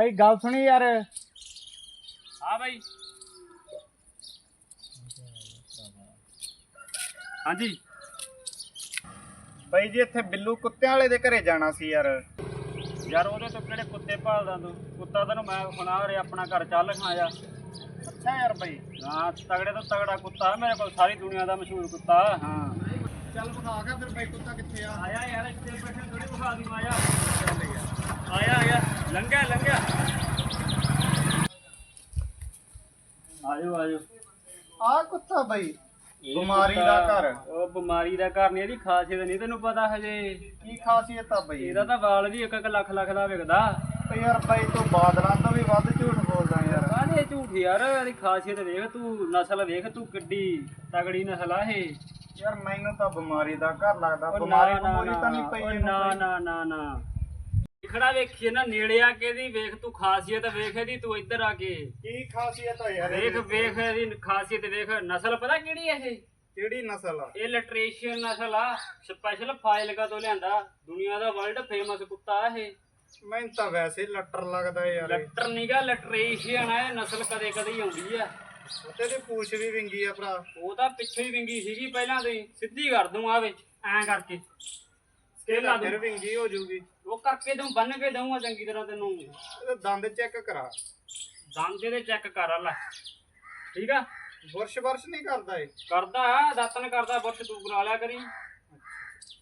ਬਈ ਗੱਲ ਸੁਣੀ ਯਾਰ। ਹਾਂ ਬਾਈ। ਹਾਂਜੀ। ਬਈ ਜੀ ਇੱਥੇ ਬਿੱਲੂ ਕੁੱਤਿਆਂ ਵਾਲੇ ਦੇ ਘਰੇ ਜਾਣਾ ਸੀ ਯਾਰ। ਯਾਰ ਉਹਦੇ ਤੋਂ ਕਿਹੜੇ ਕੁੱਤੇ ਭਾਲਦਾ ਤੂੰ? ਕੁੱਤਾ ਤੈਨੂੰ ਮੈਂ ਸੁਣਾ ਰਿਹਾ ਆਪਣਾ ਘਰ ਚੱਲ ਖਾਇਆ ਅੱਛਾ ਯਾਰ ਬਈ। ਹਾਂ ਤਗੜੇ ਤੋਂ ਤਗੜਾ ਕੁੱਤਾ ਮੇਰੇ ਕੋਲ ਸਾਰੀ ਦੁਨੀਆ ਦਾ ਮਸ਼ਹੂਰ ਕੁੱਤਾ ਹਾਂ। ਚੱਲ ਵਿਖਾ ਕੇ ਫਿਰ ਬਈ ਕੁੱਤਾ ਕਿੱਥੇ ਆ? ਆਇਆ ਯਾਰ ਇੱਥੇ ਬੈਠੇ ਥੋੜੀ ਵਿਖਾ ਦੀ ਆਇਆ ਆਇਆ ਆਇਆ। ਲੰਘਿਆ ਆਜੋ ਆਜੋ। ਆ ਕੁੱਤਾ ਬਈ। ਬਿਮਾਰੀ ਦਾ ਘਰ। ਉਹ ਬਿਮਾਰੀ ਦਾ ਘਰ ਨਹੀਂ ਇਹਦੀ ਖਾਸੀਅਤ ਨਹੀਂ ਤੈਨੂੰ ਪਤਾ ਹਜੇ। ਕੀ ਖਾਸੀਅਤ ਆ ਬਈ? ਇਹਦਾ ਤਾਂ ਵਾਲ ਵੀ ਇੱਕ ਇੱਕ ਲੱਖ ਲੱਖ ਦਾ ਵਿਕਦਾ। ਤੇ ਯਾਰ ਬਈ ਤੂੰ ਬਾਦਲਾਂ ਤੋਂ ਵੀ ਵੱਧ ਝੂਠ ਬੋਲਦਾ ਯਾਰ। ਕਾਹਦੇ ਝੂਠ ਯਾਰ? ਇਹਦੀ ਖਾਸੀਅਤ ਵੇਖ ਤੂੰ ਨਸਲ ਵੇਖ ਤੂੰ ਕਿੱਡੀ ਤਗੜੀ ਨਸਲ ਆ ਇਹ। ਯਾਰ ਮੈਨੂੰ ਤਾਂ ਬਿਮਾਰੀ ਦਾ ਘਰ ਲੱਗਦਾ। ਉਹ ਬਿਮਾਰੀ ਨਾ, ਨਾ, ਬਿਮਾਰੀ ਤਾਂ ਨਹੀਂ ਪਈ ਇਹਨੂੰ ਨਾ? ਨਾ ਨਾ ਨਾ। ਖੜਾ ਵੇਖੀਏ ਨਾ ਨੇੜੇ ਆ ਕੇ ਇਹਦੀ ਵੇਖ ਤੂੰ ਖਾਸੀਅਤ ਵੇਖ ਇਹਦੀ ਤੂੰ ਇੱਧਰ ਆ ਕੇ। ਕੀ ਖਾਸੀਅਤ ਆ ਯਾਰ ਵੇਖ? ਵੇਖ ਇਹਦੀ ਖਾਸੀਅਤ ਵੇਖ ਨਸਲ ਪਤਾ ਕਿਹੜੀ ਹੈ ਇਹ? ਕਿਹੜੀ ਨਸਲ ਆ? ਇਹ ਲਟਰੇਸ਼ੀਅਨ ਨਸਲ ਆ ਸਪੈਸ਼ਲ ਫਾਈਲਗਾ ਤੋਂ ਲਿਆਂਦਾ? ਦੁਨੀਆ ਦਾ ਵਰਲਡ ਫੇਮਸ ਕੁੱਤਾ ਇਹ। ਮੈਨੂੰ ਤਾਂ ਵੈਸੇ ਹੀ ਲੱਟਰ ਲੱਗਦਾ ਯਾਰ ਇਹ। ਲੱਟਰ ਨੀਗਾ ਲਟਰੇਸ਼ੀਅਨ ਆ ਇਹ ਨਸਲ ਕਦੇ ਕਦੇ ਹੀ ਆਉਂਦੀ ਆ। ਤੇ ਦੀ ਪੂਛ ਵੀ ਵਿੰਗੀ ਆ ਭਰਾ। ਉਹ ਤਾਂ ਪਿੱਛੇ ਹੀ ਵਿੰਗੀ ਸੀਗੀ ਪਹਿਲਾਂ ਤੇ ਸਿੱਧੀ ਕਰ ਦੂੰ ਆ ਵਿੱਚ ਐਂ ਕਰਕੇ। ਸਕੇਲ ਲਾ ਫਿਰ ਦੂੰ ਵਿੰਗੀ ਹੋ ਜਾਊਗੀ। ਉਹ ਕਰਕੇ ਦੂੰ ਬੰਨ ਕੇ ਦਊਂਗਾ ਚੰਗੀ ਤਰ੍ਹਾਂ ਤੈਨੂੰ। ਇਹਦੇ ਦੰਦ ਚੈੱਕ ਕਰਾ। ਦੰਦ ਇਹਦੇ ਚੈੱਕ ਕਰ ਲੈ। ਠੀਕ ਆ? ਬੁਰਸ਼ ਬਰਸ਼ ਨਹੀਂ ਕਰਦਾ ਇਹ? ਕਰਦਾ ਦਾਤਨ ਕਰਦਾ ਬੁਰਸ਼ ਤੂੰ ਕਰਾ ਲਿਆ ਕਰੀ।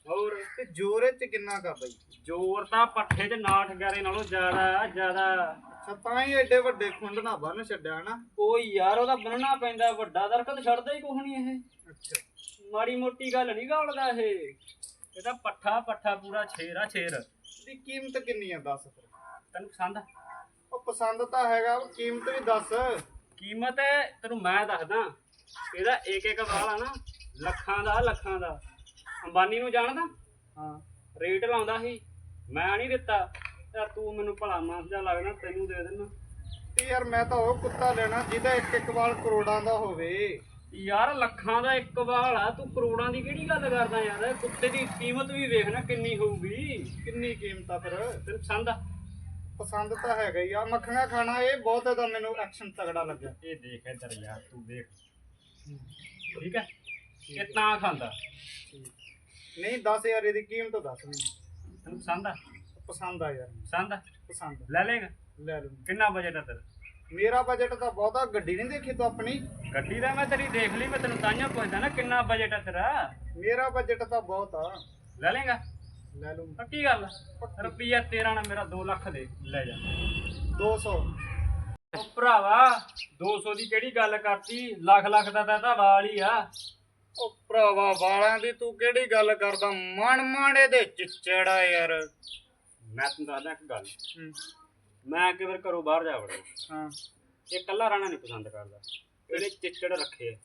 ਹੋਰ? ਤੇ ਜ਼ੋਰ ਇਹ ਚ ਕਿੰਨਾ ਕਾ ਬਈ? ਜ਼ੋਰ ਤਾਂ ਪੱਠੇ 'ਚ 9 11 ਨਾਲੋਂ ਜ਼ਿਆਦਾ ਜ਼ਿਆਦਾ। ਅੱਛਾ ਤਾਂ ਹੀ ਐਡੇ ਵੱਡੇ ਖੁੰਡ ਨਾ ਬੰਨ ਛੱਡਿਆ ਨਾ ਉਹ ਯਾਰ ਉਹਦਾ ਬੰਨਣਾ ਪੈਂਦਾ ਵੱਡਾ ਦਰਖਤ ਛੱਡਦਾ ਹੀ ਕੁਛ ਨਹੀਂ ਇਹ। ਅੱਛਾ। ਮਾੜੀ ਮੋਟੀ ਗੱਲ ਨਹੀਂ ਗਾਲਦਾ ਇਹ। ਇਹ ਤਾਂ ਪੱਠਾ ਪੱਠਾ ਪੂਰਾ ਛੇਰ ਆ ਛੇਰ। ਦੀ ਕੀਮਤ ਕਿੰਨੀ ਆ ਦੱਸ ਫਿਰ? ਤੈਨੂੰ ਪਸੰਦ? ਆ? ਉਹ ਪਸੰਦ ਤਾਂ ਹੈਗਾ ਕੀਮਤ ਵੀ ਦੱਸ। ਕੀਮਤ ਤੈਨੂੰ ਮੈਂ ਦੱਸਦਾ। ਇਹਦਾ ਇੱਕ ਇੱਕ ਵਾਲ ਆ ਨਾ ਲੱਖਾਂ ਦਾ ਲੱਖਾਂ ਦਾ। ਅੰਬਾਨੀ ਨੂੰ ਜਾਣਦਾ? ਹਾਂ। ਰੇਟ ਲਾਉਂਦਾ ਸੀ। ਮੈਂ ਨਹੀਂ ਦਿੱਤਾ। ਤਾਂ ਤੂੰ ਮੈਨੂੰ ਭਲਾ ਮਾਨਸਾ ਲੱਗਦਾ ਤੈਨੂੰ ਦੇ ਦੇਣਾ ਤੇ ਯਾਰ ਮੈਂ ਤਾਂ ਉਹ ਕੁੱਤਾ ਲੈਣਾ ਜਿਹਦਾ ਇੱਕ ਇੱਕ ਵਾਲ ਕਰੋੜਾਂ ਦਾ ਹੋਵੇ। ਯਾਰ ਲੱਖਾਂ ਦਾ ਇੱਕ ਵਾਲ ਆ ਤੂੰ ਕਰੋੜਾਂ ਦੀ ਕਿਹੜੀ ਗੱਲ ਕਰਦਾ ਯਾਰ? ਇਹ ਕੁੱਤੇ ਦੀ ਕੀਮਤ ਵੀ ਵੇਖ ਨਾ ਕਿੰਨੀ ਹੋਊਗੀ। ਕਿੰਨੀ ਕੀਮਤ ਆ ਫਿਰ? ਤੈਨੂੰ ਪਸੰਦ ਆ? ਪਸੰਦ ਤਾਂ ਹੈਗਾ ਹੀ ਆ। ਮੱਖੀਆਂ ਖਾਣਾ ਇਹ ਬਹੁਤ ਇਹਦਾ ਮੈਨੂੰ ਐਕਸ਼ਨ ਤਗੜਾ ਲੱਗਿਆ। ਇਹ ਦੇਖ ਇੱਧਰ ਯਾਰ ਤੂੰ ਦੇਖ। ਠੀਕ ਹੈ ਇਹ ਤਾਂ ਖਾਂਦਾ। ਨਹੀਂ ਦੱਸ ਯਾਰ ਇਹਦੀ ਕੀਮਤ ਦੱਸ ਮੈਨੂੰ। ਤੈਨੂੰ ਪਸੰਦ ਆ? ਪਸੰਦ ਆ ਯਾਰ। ਪਸੰਦ ਆ? ਪਸੰਦ। ਲੈ ਲੇਗਾ ਲੈ ਲੂ ਕਿੰਨਾ ਬਜਟ ਆ ਤੇਰਾ? ਮੇਰਾ ਬਜਟ ਤਾਂ ਬਹੁਤਾ ਗੱਡੀ ਨਹੀਂ ਦੇਖੀ ਤੂੰ ਆਪਣੀ? ਗੱਡੀ ਦਾ ਮੈਂ ਤੇਰੀ ਦੇਖ ਲਈ ਮੈਂ ਤੈਨੂੰ ਤਾਂਹੀਓ ਪੁੱਛਦਾ ਨਾ ਕਿੰਨਾ ਬਜਟ ਆ ਤੇਰਾ? ਮੇਰਾ ਬਜਟ ਤਾਂ ਬਹੁਤ। ਆ ਲੈ ਲੇਗਾ? ਲੈ ਲੂ ਪੱਕੀ ਗੱਲ ਰੁਪਈਆ 13 ਨਾ ਮੇਰਾ 2 ਲੱਖ ਦੇ ਲੈ ਜਾ। 200 ਉਹ ਭਰਾਵਾ 200 ਦੀ ਕਿਹੜੀ ਗੱਲ ਕਰਤੀ? ਲੱਖ ਲੱਖ ਦਾ ਤਾਂ ਵਾਲ ਹੀ ਆ। ਉਹ ਭਰਾਵਾ ਵਾਲਾਂ ਦੀ ਤੂੰ ਕਿਹੜੀ ਗੱਲ ਕਰਦਾ? ਮਣ ਮਾਣੇ ਦੇ ਚਿੱਚੜਾ ਯਾਰ। ਮੈਂ ਤੈਨੂੰ ਦੱਸਦਾ ਇੱਕ ਗੱਲ। ਮੈਂ ਅੱਗੇ ਫਿਰ ਘਰੋਂ ਬਾਹਰ ਜਾ ਵੜਿਆ। ਹਾਂ। ਇਹ ਕੱਲਾ ਰਹਿਣਾ ਨਹੀਂ ਪਸੰਦ ਕਰਦਾ। ਇਹਦੇ ਚਿੱਚੜ ਰੱਖੇ ਆ।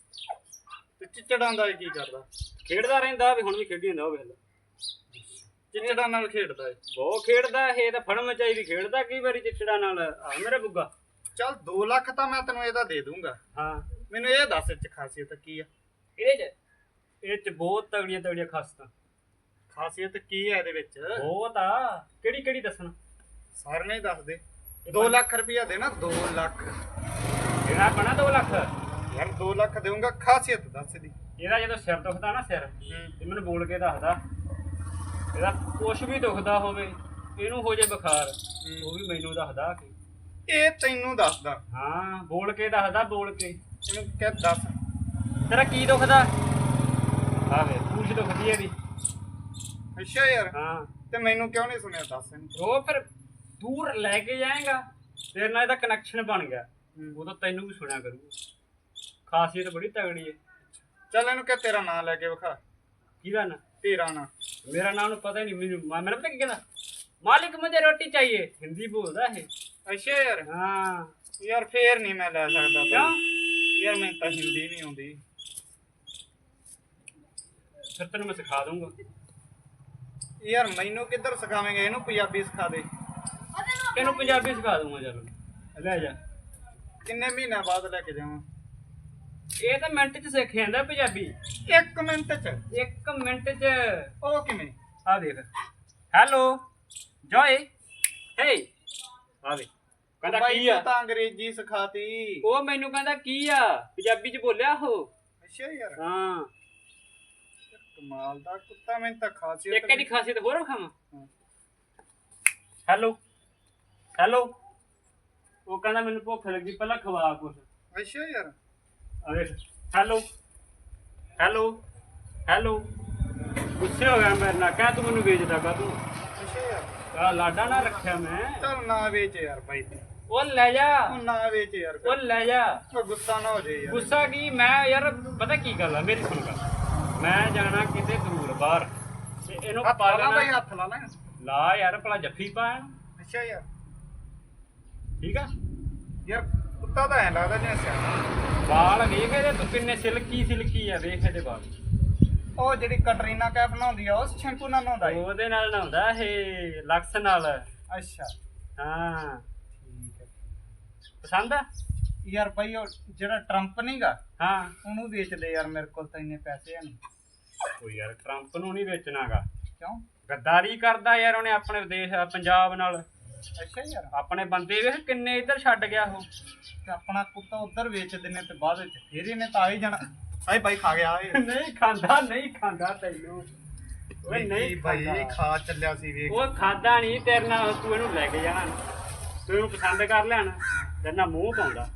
ਤੇ ਚਿੱਚੜਾਂ ਦਾ ਇਹ ਕੀ ਕਰਦਾ? ਖੇਡਦਾ ਰਹਿੰਦਾ ਵੀ ਹੁਣ ਵੀ ਖੇਡੀ ਜਾਂਦਾ ਉਹ ਵੇਖ ਲੈ। ਚਿੱਚੜਾਂ ਨਾਲ ਖੇਡਦਾ ਏ ਬਹੁਤ ਖੇਡਦਾ ਇਹ ਤਾਂ ਫੜਨ ਮਚਾਈ ਵੀ ਖੇਡਦਾ ਕਈ ਵਾਰੀ ਚਿੱਚੜਾ ਨਾਲ। ਆ ਮੇਰਾ ਬੁੱਗਾ। ਚੱਲ 2 ਲੱਖ ਤਾਂ ਮੈਂ ਤੈਨੂੰ ਇਹਦਾ ਦੇ ਦੂੰਗਾ। ਹਾਂ। ਮੈਨੂੰ ਇਹ ਦੱਸ ਇਹ ਚ ਖਾਸੀਅਤ ਕੀ ਆ? ਇਹਦੇ ਚ? ਇਹ ਚ ਬਹੁਤ ਤਗੜੀਆਂ ਤਗੜੀਆਂ ਖਾਸਤਾਂ ਖਾਸੀਅਤ ਕੀ ਆ ਇਹਦੇ ਵਿੱਚ? ਬਹੁਤ ਆ। ਕਿਹੜੀ ਕਿਹੜੀ ਦੱਸਣਾ? ਸਾਰੀਆਂ ਹੀ ਦੱਸ ਦੇ। 2 ਲੱਖ ਰੁਪਇਆ ਦੇ ਨਾ 2 ਲੱਖ। ਇਹਦਾ ਬਣਾ 2 ਲੱਖ? ਯਾਰ 2 ਲੱਖ ਦੇਊਂਗਾ ਖਾਸੀਅਤ ਦੱਸ ਦੀ ਇਹਦਾ ਜਦੋਂ ਸਿਰ ਦੁਖਦਾ ਨਾ ਸਿਰ ਤੇ ਮੈਨੂੰ ਬੋਲ ਕੇ ਦੱਸਦਾ ਇਹਦਾ ਕੁਛ ਵੀ ਦੁਖਦਾ ਹੋਵੇ ਇਹਨੂੰ ਹੋ ਜੇ ਬੁਖਾਰ ਉਹ ਵੀ ਮੈਨੂੰ ਦੱਸਦਾ ਕਿ। ਇਹ ਤੈਨੂੰ ਦੱਸਦਾ। ਹਾਂ ਬੋਲ ਕੇ ਦੱਸਦਾ ਬੋਲ ਕੇ। ਇਹਨੂੰ ਕਹਿ ਦੱਸ। ਤੇਰਾ ਕੀ ਦੁਖਦਾ? ਆਵੇ ਪੂਛ ਦੁਖਦੀ ਇਹਦੀ। ਅੱਛਾ ਯਾਰ। ਹਾਂ। ਤੇ ਮੈਨੂੰ ਕਿਉਂ ਨਹੀਂ ਸੁਣਿਆ ਦੱਸ ਇਹਨੂੰ। ਉਹ ਫਿਰ ਦੂਰ ਲੈ ਕੇ ਜਾਏਗਾ ਤੇਰੇ ਨਾਲ ਇਹਦਾ ਕਨੈਕਸ਼ਨ ਬਣ ਗਿਆ। ਉਹ ਤਾਂ ਤੈਨੂੰ ਵੀ ਸੁਣਿਆ ਕਰੂ ਖਾਸੀਅਤ ਬੜੀ ਤਗੜੀ ਹੈ। ਚੱਲ ਇਹਨੂੰ ਕਿ ਤੇਰਾ ਨਾਂ ਲੈ ਕੇ ਵਿਖਾ। ਕਿਹਦਾ ਨਾਂ? ਤੇਰਾ ਨਾਂ। ਮੇਰਾ ਨਾਂ ਨੂੰ ਪਤਾ ਨਹੀਂ ਮੈਨੂੰ ਮੈਨੂੰ ਪਤਾ ਕੀ ਕਹਿੰਦਾ? ਮਾਲਿਕ ਮੈਨੂੰ ਰੋਟੀ ਚਾਹੀਏ। ਹਿੰਦੀ ਬੋਲਦਾ ਇਹ। ਅੱਛਾ ਯਾਰ। ਹਾਂ। ਯਾਰ ਫੇਰ ਨਹੀਂ ਮੈਂ ਲੈ ਸਕਦਾ ਕਿਉਂ? ਯਾਰ ਮੈਨੂੰ ਤਾਂ ਹਿੰਦੀ ਨਹੀਂ ਆਉਂਦੀ। ਫਿਰ ਤੈਨੂੰ ਮੈਂ ਸਿਖਾ ਦੂੰਗਾ ਯਾਰ ਮੈਨੂੰ ਕਿੱਧਰ ਸਿਖਾਵੇਂਗੇ? ਇਹਨੂੰ ਪੰਜਾਬੀ ਸਿਖਾ ਦੇ। ਤੈਨੂੰ ਪੰਜਾਬੀ ਸਿਖਾ ਦੂੰਗਾ ਚੱਲ। ਲੈ ਜਾ। ਕਿੰਨੇ ਮਹੀਨਾ ਬਾਅਦ ਲੈ ਕੇ ਜਾਵਾਂ? ਇਹ ਤਾਂ ਮਿੰਟ 'ਚ ਸਿੱਖ ਜਾਂਦਾ ਪੰਜਾਬੀ। 1 ਮਿੰਟ ਚ। 1 ਮਿੰਟ 'ਚ। ਉਹ ਕਿਵੇਂ? ਆ ਦੇਖ। Hello Joey. ਹੇ। ਆ ਦੇ ਕਹਿੰਦਾ ਕੀ ਆ? ਤਾਂ ਅੰਗਰੇਜ਼ੀ ਸਿਖਾਤੀ। ਉਹ ਮੈਨੂੰ ਕਹਿੰਦਾ ਕੀ ਆ? ਪੰਜਾਬੀ 'ਚ ਬੋਲਿਆ ਉਹ। ਅੱਛਾ ਯਾਰ। ਹਾਂ। ਕਮਾਲ ਦਾ ਕੁੱਤਾ ਮੈਨੂੰ ਤਾਂ ਖਾਸੀਅਤ ਇੱਕ ਇਹਦੀ ਖਾਸੀਅਤ ਹੋਰ ਖਾਵਾਂ ਹੈਲੋ। ਹੈਲੋ ਉਹ ਕਹਿੰਦਾ ਮੈਨੂੰ ਭੁੱਖ ਲੱਗੀ ਪਹਿਲਾਂ ਖਵਾ ਕੁਛ। ਅੱਛਾ ਯਾਰ। ਦੇਖ ਹੈਲੋ ਹੈਲੋ ਹੈਲੋ ਗੁੱਸੇ ਹੋ ਗਿਆ ਮੇਰੇ ਨਾਲ ਕਹਿ ਤੂੰ ਮੈਨੂੰ ਵੇਚਦਾ ਕਾ ਤੂੰ ਅੱਛਾ ਯਾਰ। ਆ ਲਾਡਾ ਨਾ ਰੱਖਿਆ ਮੈਂ। ਚੱਲ ਨਾ ਵੇਚ ਯਾਰ ਬਾਈ ਤੂੰ। ਉਹ ਲੈ ਜਾ। ਉਹ ਨਾ ਵੇਚ ਯਾਰ ਉਹ ਲੈ ਜਾ। ਉਹ ਗੁੱਸਾ ਨਾ ਹੋ ਜਾਏ ਯਾਰ। ਗੁੱਸਾ ਕੀ? ਮੈਂ ਯਾਰ ਪਤਾ ਕੀ ਗੱਲ ਆ ਮੇਰੀ ਸੁਣ ਗੱਲ। ਮੈਂ ਜਾਣਾ ਕਿਤੇ ਦੂਰ ਬਾਹਰ। ਤੇ ਇਹਨੂੰ ਹੱਥ ਲਾ ਬਾਈ ਹੱਥ ਲਾ ਲਾ। ਲਾ ਯਾਰ ਭਲਾ ਜੱਫੀ ਪਾ ਅੱਛਾ ਯਾਰ। ਠੀਕ ਆ? ਯਾਰ ਕੁੱਤਾ ਤਾਂ ਐ ਲੱਗਦਾ ਜਿਵੇਂ ਸਿਆਣਾ। ਵਾਲ ਵੇਖ ਇਹਦੇ ਤੂੰ ਕਿੰਨੇ ਸਿਲਕੀ ਸਿਲਕੀ ਆ ਵੇਖ ਇਹਦੇ ਵਾਲ। ਉਹ ਜਿਹੜੀ ਕਟਰੀਨਾ ਕੈਫ ਨਹਾਉਂਦੀ ਆ ਉਸ ਸ਼ੈਂਪੂ ਨਾਲ ਨਹਾਉਂਦਾ ਈ ਉਹਦੇ ਨਾਲ ਨਹਾਉਂਦਾ ਇਹ ਲਕਸ ਨਾਲ। ਅੱਛਾ। ਹਾਂ। ਠੀਕ ਹੈ ਪਸੰਦ ਆ? ਯਾਰ ਬਾਈ ਉਹ ਜਿਹੜਾ ਟਰੰਪ ਨਹੀਂਗਾ ਹਾਂ। ਉਹਨੂੰ ਵੇਚ ਦੇ ਯਾਰ ਮੇਰੇ ਕੋਲ ਤਾਂ ਇੰਨੇ ਪੈਸੇ ਹਨ ਉਹ ਯਾਰ ਟਰੰਪ ਨੂੰ ਨਹੀਂ ਵੇਚਣਾਗਾ। ਕਿਉਂ? ਗੱਦਾਰੀ ਕਰਦਾ ਯਾਰ ਉਹਨੇ ਆਪਣੇ ਦੇਸ਼ ਪੰਜਾਬ ਨਾਲ। ਅੱਛਾ ਯਾਰ। ਆਪਣੇ ਬੰਦੇ ਵੇਖ ਕਿੰਨੇ ਇੱਧਰ ਛੱਡ ਗਿਆ ਉਹ। ਤੇ ਆਪਣਾ ਕੁੱਤਾ ਉਧਰ ਵੇਚ ਦਿੰਨੇ ਤੇ ਬਾਅਦ ਵਿੱਚ ਫੇਰ ਇਹਨੇ ਤਾਂ ਆ ਹੀ ਜਾਣਾ। ਆਏ ਬਾਈ ਖਾ ਗਿਆ ਏ। ਨਹੀਂ ਖਾਂਦਾ ਨਹੀਂ ਖਾਂਦਾ ਤੈਨੂੰ। ਓਏ ਨਹੀਂ ਖਾਂਦਾ। ਖਾ ਚੱਲਿਆ ਸੀ ਵੇਖ। ਉਹ ਖਾਦਾ ਨਹੀਂ ਤੇਰੇ ਨਾਲ ਤੂੰ ਇਹਨੂੰ ਲੈ ਕੇ ਜਾਣਾ। ਤੂੰ ਇਹਨੂੰ ਪਸੰਦ ਕਰ ਲੈਣਾ ਤੇਰੇ ਨਾਲ ਮੂੰਹ ਪਾਉਂਦਾ।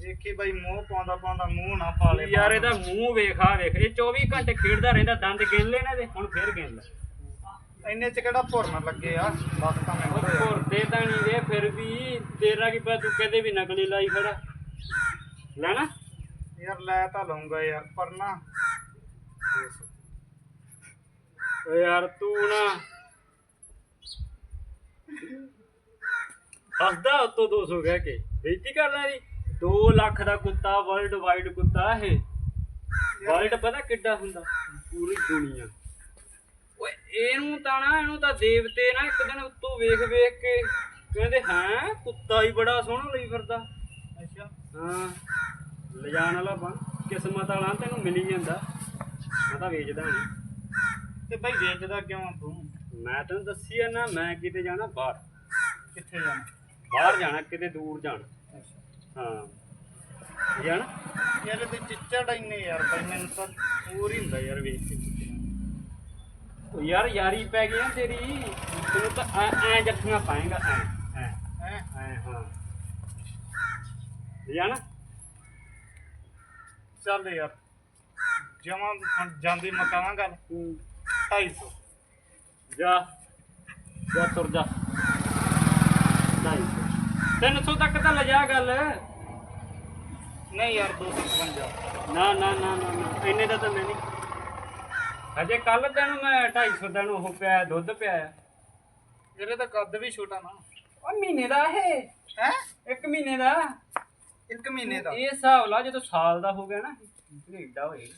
ਵੇਖੀ ਬਾਈ ਮੂੰਹ ਪਾਉਂਦਾ ਪਾਉਂਦਾ ਮੂੰਹ ਨਾ ਪਾ ਲੇ ਯਾਰ ਇਹਦਾ ਮੂੰਹ ਵੇਖਾ ਵੇਖ। ਇਹ 24 ਘੰਟੇ ਖੇਡਦਾ ਰਹਿੰਦਾ ਦੰਦ ਗਿਣ ਲੈ ਨਾ ਇਹਦੇ ਹੁਣ ਫੇਰ ਗਿਣ ਲੈ ਇੰਨੇ ਚ ਕਿਹੜਾ ਭੁਰਨ ਲੱਗੇ ਆ? ਬਸ ਤਾਂ ਮੈਨੂੰ। ਘੁਰਦੇ ਤਾਂ ਨਹੀਂ ਵੇ ਫਿਰ ਵੀ ਤੇਰਾ ਕੀ ਪਤਾ ਤੂੰ ਕਦੇ ਵੀ ਨਕਲੀ ਲਾਈ ਖੜਾ ਲੈਣਾ ਯਾਰ ਲੈ ਤਾਂ ਲਊਂਗਾ ਯਾਰ ਪਰ ਨਾ ਓ ਯਾਰ ਤੂੰ ਨਾ। ਹੱਸਦਾ ਉਤੋਂ 200 ਕਹਿ ਕੇ। ਬੇਇੱਜ਼ਤੀ ਕਰਨਾ ਦੀ 2 ਲੱਖ ਦਾ ਕੁੱਤਾ ਵਰਲਡ ਵਾਈਡ ਕੁੱਤਾ ਇਹ। ਵਰਲਡ ਪਤਾ ਕਿੱਡਾ ਹੁੰਦਾ? ਪੂਰੀ ਦੁਨੀਆ। ਓਏ ਇਹਨੂੰ ਤਾਂ ਨਾ ਇਹਨੂੰ ਤਾਂ ਦੇਵਤੇ ਨਾ ਇੱਕ ਦਿਨ ਉੱਤੋਂ ਵੇਖ ਵੇਖ ਕੇ ਕਹਿੰਦੇ ਹਾਂ ਕੁੱਤਾ ਹੀ ਬੜਾ ਸੋਹਣਾ ਲਈ ਫਿਰਦਾ। ਅੱਛਾ। ਹਾਂ ਲਿਜਾਣ ਵਾਲਾ ਬਣ ਕਿਸਮਤ ਵਾਲਾ ਤੈਨੂੰ ਮਿਲੀ ਜਾਂਦਾ। ਮੈਂ ਤਾਂ ਵੇਚਦਾ ਨਹੀਂ। ਤੇ ਬਾਈ ਵੇਚਦਾ ਕਿਉਂ ਤੂੰ? ਮੈਂ ਤੈਨੂੰ ਦੱਸੀ ਆ ਨਾ ਮੈਂ ਕਿਤੇ ਜਾਣਾ ਬਾਹਰ। ਕਿੱਥੇ ਜਾਣਾ? ਬਾਹਰ ਜਾਣਾ ਕਿਤੇ ਦੂਰ ਜਾਣਾ। ਹਾਂ। ਜਾਣਾ ਯਾਰ ਤੇ ਚਿੱਚੜ ਇੰਨੇ ਯਾਰ ਬਾਈ ਮੈਨੂੰ ਤਾਂ ਪੂਰੀ ਹੁੰਦਾ ਯਾਰ ਵੇਖ ਕੇ। ਉਹ ਯਾਰ ਯਾਰੀ ਪੈ ਗਈ ਆ ਤੇਰੀ। ਤੈਨੂੰ ਤਾਂ ਐ ਜੱਫੀਆਂ ਪਾਏਗਾ ਐ ਐ। ਹੈ ਐ ਹਾਂ। ਜਾਣਾ ਚੱਲ ਯਾਰ ਜਮਾ ਜਾਂਦੀ ਮਕਾਵਾਂ ਗੱਲ। 250 ਜਾ। ਜਾ ਤੁਰ ਜਾ। ਢਾਈ ਸੌ। ਤਿੰਨ ਸੌ ਤੱਕ ਤਾਂ ਲਿਜਾ ਗੱਲ। ਨਹੀਂ ਯਾਰ 255 ਨਾ ਨਾ ਨਾ ਨਾ ਨਾ। ਇੰਨੇ ਦਾ ਤਾਂ ਮੈਂ ਨਹੀਂ ਅਜੇ ਕੱਲ ਤੈਨੂੰ ਮੈਂ 250 ਦਾ ਨੂੰ ਉਹ ਪਿਆ ਦੁੱਧ ਪਿਆਇਆ ਇਹਦੇ ਤਾਂ ਕੱਦ ਵੀ ਛੋਟਾ ਨਾ। ਉਹ ਮਹੀਨੇ ਦਾ ਇਹ। ਹੈ? ਇੱਕ ਮਹੀਨੇ ਦਾ। ਇੱਕ ਮਹੀਨੇ ਦਾ। ਇਹ ਹਿਸਾਬ ਲਾ ਜਦੋਂ ਸਾਲ ਦਾ ਹੋ ਗਿਆ ਨਾ ਏਡਾ ਹੋਏਗਾ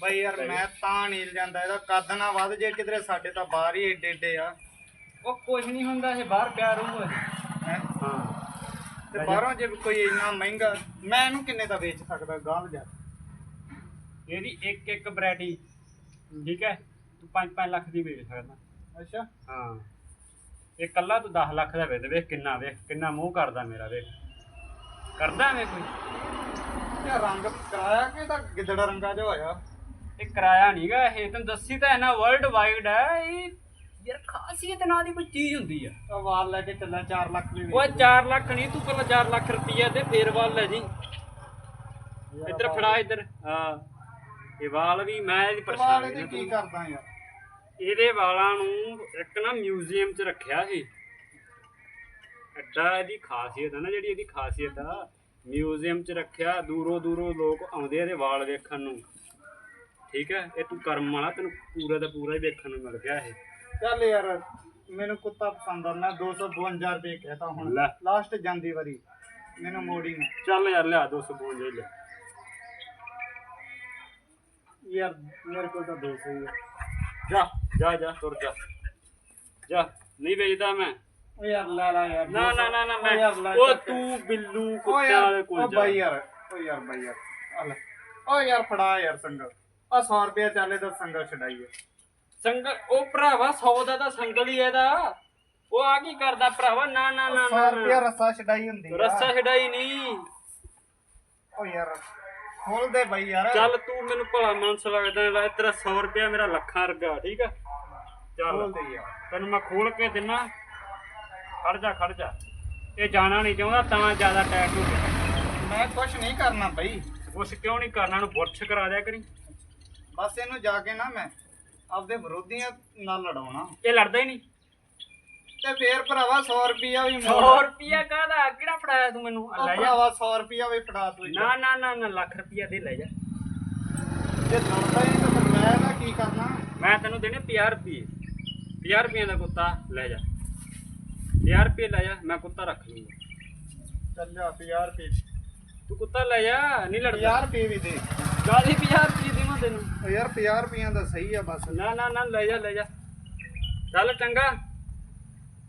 ਬਾਈ ਯਾਰ ਮੈਂ ਤਾਂ ਨੀਲ ਜਾਂਦਾ ਇਹਦਾ ਕੱਦ ਨਾ ਵੱਧ ਜੇ ਕਿਧਰੇ ਸਾਡੇ ਤਾਂ ਬਾਹਰ ਹੀ ਏਡੇ ਏਡੇ ਆ। ਉਹ ਕੁਝ ਨਹੀਂ ਹੁੰਦਾ ਇਹ ਬਾਹਰ ਪਿਆ ਰਹੂਗਾ। ਹੈਂ? ਹਾਂ। ਤੇ ਬਾਹਰੋਂ ਜੇ ਕੋਈ ਇੰਨਾ ਮਹਿੰਗਾ ਮੈਂ ਇਹਨੂੰ ਕਿੰਨੇ ਦਾ ਵੇਚ ਸਕਦਾ ਗਾਲ ਜਾ? ਇਹਦੀ ਇੱਕ ਇੱਕ ਵੈਰਾਈਟੀ। ਠੀਕ ਹੈ? ਤੂੰ 5-5 ਲੱਖ ਦੀ ਵੇਚ ਸਕਦਾ। ਅੱਛਾ? ਹਾਂ। ਇਹ ਕੱਲਾ ਤੂੰ 10 ਲੱਖ ਦਾ ਵੇਚ ਵੇਖ ਕਿੰਨਾ ਵੇਖ ਕਿੰਨਾ ਮੂੰਹ ਕਰਦਾ ਮੇਰਾ ਵੇਖ। ਕਰਦਾ ਐਵੇਂ ਕੋਈ? ਇਹ ਰੰਗ ਕਰਾਇਆ ਕਿ ਤਾਂ ਗਿੱਦੜਾ ਰੰਗਾ ਜਿਹਾ ਹੋਇਆ? ਇਹ ਕਿਰਾਇਆ ਨਹੀਂਗਾ ਇਹ ਤੈਨੂੰ ਦੱਸੀ ਤਾਂ ਹੈ ਨਾ ਵਰਲਡ ਵਾਈਡ ਹੈ ਇਹ ਯਾਰ ਖਾਸੀਅਤ ਨਾਂ ਦੀ ਕੋਈ ਚੀਜ਼ ਹੁੰਦੀ ਆ। ਤਾਂ ਵਾਲ ਲੈ ਕੇ ਚੱਲਿਆ 4 ਲੱਖ ਦੇ ਉਹ 4 ਲੱਖ ਨਹੀਂ ਤੂੰ ਪਹਿਲਾਂ 4 ਲੱਖ ਰੁਪਈਆ ਤੇ ਫੇਰ ਵਾਲ ਲੈ ਜੀ। ਇੱਧਰ ਫੜਾ ਇੱਧਰ। ਹਾਂ। ਇਹ ਵਾਲ ਵੀ ਮੈਂ ਵਾਲ ਪਰੇਸ਼ਾਨ ਇਹਦੇ ਕੀ ਕਰਦਾ ਯਾਰ? ਇਹਦੇ ਵਾਲਾਂ ਨੂੰ ਇੱਕ ਨਾ ਮਿਊਜ਼ੀਅਮ 'ਚ ਰੱਖਿਆ ਸੀ। ਐਡਾ ਇਹਦੀ ਖਾਸੀਅਤ ਹੈ ਨਾ ਜਿਹੜੀ ਇਹਦੀ ਖਾਸੀਅਤ ਆ। ਮਿਊਜ਼ੀਅਮ 'ਚ ਰੱਖਿਆ ਦੂਰੋਂ ਦੂਰੋਂ ਲੋਕ ਆਉਂਦੇ ਇਹਦੇ ਵਾਲ ਵੇਖਣ ਨੂੰ। ਠੀਕ ਹੈ? ਇਹ ਤੂੰ ਕਰਮ ਵਾਲਾ ਤੈਨੂੰ ਪੂਰਾ ਦਾ ਪੂਰਾ ਹੀ ਵੇਖਣ ਨੂੰ ਮਿਲ ਗਿਆ ਇਹ। ਚੱਲ ਯਾਰ ਮੈਨੂੰ ਕੁੱਤਾ ਪਸੰਦ ਆ ਮੈਂ 252 ਰੁਪਏ ਕਹਤਾ ਹੁਣ। ਲੈ। ਲਾਸਟ ਜਾਂਦੀ ਵਾਰੀ ਮੈਨੂੰ ਮੋੜੀ ਨਾ। ਚੱਲ ਯਾਰ ਲਿਆ 252 ਲੈ। ਯਾਰ ਮੇਰੇ ਕੋਲ ਤਾਂ 200 ਹੀ ਆ। ਜਾ ਜਾ ਜਾ ਤੁਰ ਜਾ। ਜਾ ਨਹੀਂ ਵੇਚਦਾ ਮੈਂ। ਓ ਯਾਰ ਲੈ ਲੈ ਯਾਰ ਨਾ ਨਾ ਨਾ ਨਾ ਓ ਮੈਂ ਚੱਕ। ਤੂੰ ਬਿੱਲੂ ਓ ਯਾਰ ਵਾਲੇ ਓ ਕੋਲ ਜਾ। ਬਾਈ ਯਾਰ ਓ ਯਾਰ ਬਾਈ ਯਾਰ ਆ ਲੈ। ਓ ਯਾਰ ਫੜਾ ਯਾਰ ਸੰਗਲ। ਆ 100 ਰੁਪਏ ਚਾਲੇ ਦਾ ਸੰਗਲ ਛਡਾਈਏ। ਸੰਗਲ ਉਹ ਭਰਾਵਾ 100 ਦਾ ਤਾਂ ਸੰਗਲ ਹੀ ਇਹਦਾ। ਉਹ ਆ ਕੀ ਕਰਦਾ ਭਰਾਵਾ? ਨਾ ਨਾ ਨਾ 100 ਨਾ ਰੁਪਿਆ ਨਾ। ਰੱਸਾ ਛਡਾਈ ਹੁੰਦੀ ਰੱਸਾ ਛਡਾਈ ਨਹੀਂ। ਓ ਯਾਰ ਖੋਲ ਦੇ ਬਈ ਯਾਰ। ਚੱਲ ਤੂੰ ਮੈਨੂੰ ਭਲਾ ਮਾਨਸ ਲੱਗਦਾ ਲੈ ਤੇਰਾ 100 ਰੁਪਿਆ ਮੇਰਾ ਲੱਖਾਂ ਰੁਪਿਆ ਠੀਕ ਆ? ਚੱਲ ਖੋਲ ਦੇ ਯਾਰ ਤੈਨੂੰ ਮੈਂ ਖੋਲ ਕੇ ਦਿਨਾ। ਖੜ ਜਾ ਖੜ ਜਾ। ਇਹ ਜਾਣਾ ਨਹੀਂ ਚਾਹੁੰਦਾ ਤਾਂ ਜ਼ਿਆਦਾ ਟੈਕ ਹੋ ਗਿਆ। ਮੈਂ ਕੁਛ ਨਹੀਂ ਕਰਨਾ ਬਈ। ਉਸ ਕਿਉਂ ਨਹੀਂ ਕਰਨਾ ਨੂੰ ਬੁਰਸ਼ ਕਰਾ ਦਿਆ ਕਰੀ। ਬਸ ਇਹਨੂੰ ਜਾ ਕੇ ਨਾ ਮੈਂ ਆਪਦੇ ਵਿਰੋਧੀਆਂ ਨਾਲ ਲੜਾਉਣਾ। ਇਹ ਲੜਦਾ ਹੀ ਨਹੀਂ। ਤੇ ਫੇਰ ਭਰਾਵਾ 100 ਰੁਪਿਆ ਵੀ 100 ਮੋੜ ਰੁਪਿਆ ਕਾਹਦਾ? ਕਿਹੜਾ ਫੜਾਇਆ ਤੂੰ ਮੈਨੂੰ? ਆ ਲੈ ਜਾ। ਭਰਾਵਾ 100 ਰੁਪਿਆ ਵੀ ਫੜਾ ਤੂੰ ਨਾ ਨਾ ਨਾ ਨਾ ਲੱਖ ਰੁਪਿਆ ਦੇ ਲੈ ਜਾ। ਜੇ ਲੜਦਾ ਹੀ ਤਾਂ ਫਿਰ ਮੈਂ ਇਹਦਾ ਕੀ ਕਰਨਾ? ਮੈਂ ਤੈਨੂੰ ਦੇਣੇ 50 ਰੁਪਏ 50 ਰੁਪਏ ਦਾ ਕੁੱਤਾ ਲੈ ਜਾ। 50 ਰੁਪਏ ਲੈ ਜਾ ਮੈਂ ਕੁੱਤਾ ਰੱਖ ਲੂੰਗਾ। ਚੱਲ ਜਾ 50 ਰੁਪਏ ਤੂੰ ਕੁੱਤਾ ਲੈ ਜਾ ਨਹੀਂ ਲੜਦਾ। 50 ਰੁਪਏ ਵੀ ਦੇ। ਗਾਲੀ 50 ਰੁਪਏ ਦੇਵਾਂ ਤੈਨੂੰ। ਯਾਰ 50 ਰੁਪਈਆਂ ਦਾ ਸਹੀ ਆ ਬਸ। ਨਾ ਨਾ ਨਾ ਲੈ ਜਾ ਲੈ ਜਾ। ਚੱਲ ਚੰਗਾ।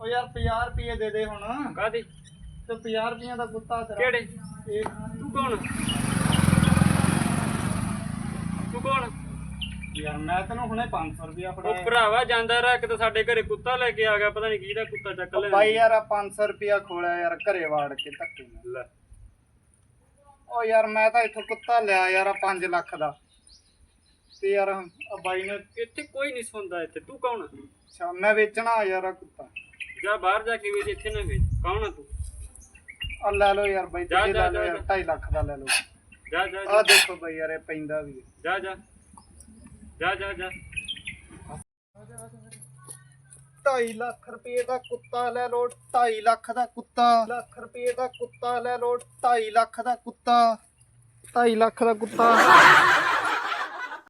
ਓ ਯਾਰ 50 ਰੁਪਏ ਦੇ ਦੇ ਹੁਣ। ਕਾਦੀ ਤੇ 50 ਰੁਪਈਆਂ ਦਾ ਕੁੱਤਾ ਤੇਰਾ। ਕਿਹੜੇ? ਇਹ ਤੂੰ ਕੌਣ? ਤੂੰ ਕੌਣ? ਯਾਰ ਮੈਂ ਤੈਨੂੰ ਹੁਣੇ 500 ਰੁਪਇਆ ਉਹ ਫੜਾਇਆ। ਭਰਾਵਾ ਜਾਂਦਾ ਰਿਹਾ ਕਿਤੇ ਸਾਡੇ ਘਰੇ ਕੁੱਤਾ ਲੈ ਕੇ ਆ ਗਿਆ ਪਤਾ ਨਹੀਂ ਕਿਹਦਾ ਕੁੱਤਾ ਚੱਕ ਲਿਆ। ਬਾਈ ਯਾਰ ਆ 500 ਰੁਪਇਆ ਖੋਲਿਆ ਯਾਰ ਘਰੇ ਵਾੜ ਕੇ ਧੱਕੇ ਨਾਲ। ਲੈ। ਓ ਯਾਰ ਮੈਂ ਤਾਂ ਇੱਥੋਂ ਕੁੱਤਾ ਲਿਆ ਯਾਰ 5 ਲੱਖ ਦਾ। ਤੇ ਯਾਰ ਆ ਬਾਈ ਨੇ ਇੱਥੇ ਕੋਈ ਨਹੀਂ ਸੁਣਦਾ ਇੱਥੇ। ਤੂੰ ਕੌਣ? ਅੱਛਾ ਮੈਂ ਵੇਚਣਾ ਯਾਰ ਆ ਕੁੱਤਾ। ਜਾ ਬਾਹਰ ਜਾ ਕੇ ਵੇਚ ਇੱਥੇ ਨਾ ਵੇਚ। ਕੌਣ ਆ ਤੂੰ? ਆ ਲੈ ਲਓ ਯਾਰ ਬਾਈ ਜਾ, ਤੁਸੀਂ ਜਾ, ਲੈ ਲਓ ਜਾ, ਯਾਰ ਜਾ। 2.5 ਲੱਖ ਦਾ ਲੈ ਲਓ। ਜਾ ਜਾ ਆ ਜਾ ਦੇਖੋ ਬਾਈ ਯਾਰ ਇਹ ਪੈਂਦਾ ਵੀ। ਹੈ। ਜਾ ਜਾ। ਜਾ ਜਾ ਜਾ। 2.5 ਲੱਖ ਰੁਪਏ ਦਾ ਕੁੱਤਾ ਲੈ ਲਓ 2.5 ਲੱਖ ਦਾ ਕੁੱਤਾ। ਲੱਖ ਰੁਪਏ ਦਾ ਕੁੱਤਾ ਲੈ ਲਓ 2.5 ਲੱਖ ਦਾ ਕੁੱਤਾ। 2.5 ਲੱਖ ਦਾ ਕੁੱਤਾ।